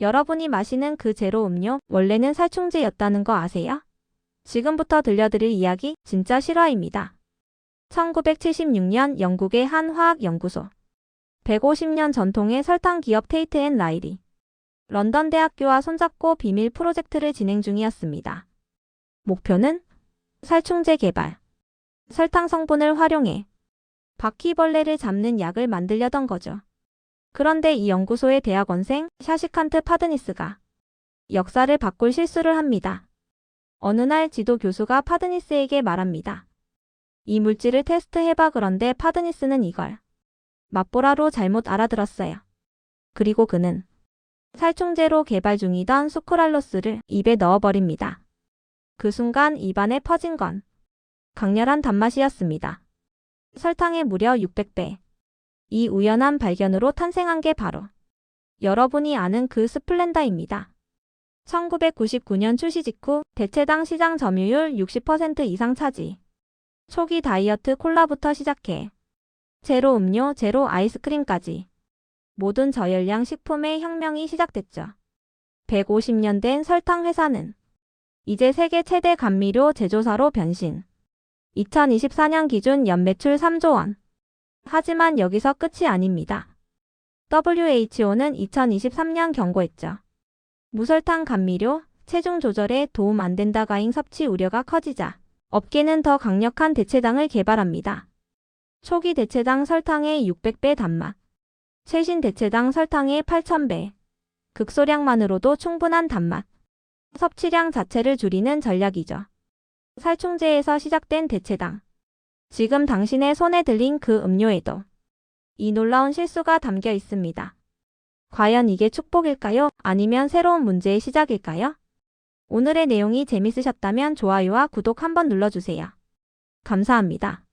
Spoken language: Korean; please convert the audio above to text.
여러분이 마시는 그 제로 음료 원래는 살충제였다는 거 아세요? 지금부터 들려드릴 이야기 진짜 실화입니다. 1976년 영국의 한 화학연구소 150년 전통의 설탕 기업 테이트 앤 라이리 런던 대학교와 손잡고 비밀 프로젝트를 진행 중이었습니다. 목표는 살충제 개발, 설탕 성분을 활용해 바퀴벌레를 잡는 약을 만들려던 거죠. 그런데 이 연구소의 대학원생 샤시칸트 파드니스가 역사를 바꿀 실수를 합니다. 어느 날 지도 교수가 파드니스에게 말합니다. 이 물질을 테스트해봐 그런데 파드니스는 이걸 맛보라로 잘못 알아들었어요. 그리고 그는 살충제로 개발 중이던 수크랄로스를 입에 넣어버립니다. 그 순간 입안에 퍼진 건 강렬한 단맛이었습니다. 설탕의 무려 600배. 이 우연한 발견으로 탄생한 게 바로 여러분이 아는 그 스플렌다입니다. 1999년 출시 직후 대체당 시장 점유율 60% 이상 차지. 초기 다이어트 콜라부터 시작해 제로 음료, 제로 아이스크림까지 모든 저열량 식품의 혁명이 시작됐죠. 150년 된 설탕 회사는 이제 세계 최대 감미료 제조사로 변신. 2024년 기준 연매출 3조 원. 하지만 여기서 끝이 아닙니다. WHO는 2023년 경고했죠. 무설탕 감미료, 체중 조절에 도움 안 된다 가잉 섭취 우려가 커지자 업계는 더 강력한 대체당을 개발합니다. 초기 대체당 설탕의 600배 단맛, 최신 대체당 설탕의 8000배, 극소량만으로도 충분한 단맛, 섭취량 자체를 줄이는 전략이죠. 살충제에서 시작된 대체당. 지금 당신의 손에 들린 그 음료에도 이 놀라운 실수가 담겨 있습니다. 과연 이게 축복일까요? 아니면 새로운 문제의 시작일까요? 오늘의 내용이 재밌으셨다면 좋아요와 구독 한번 눌러주세요. 감사합니다.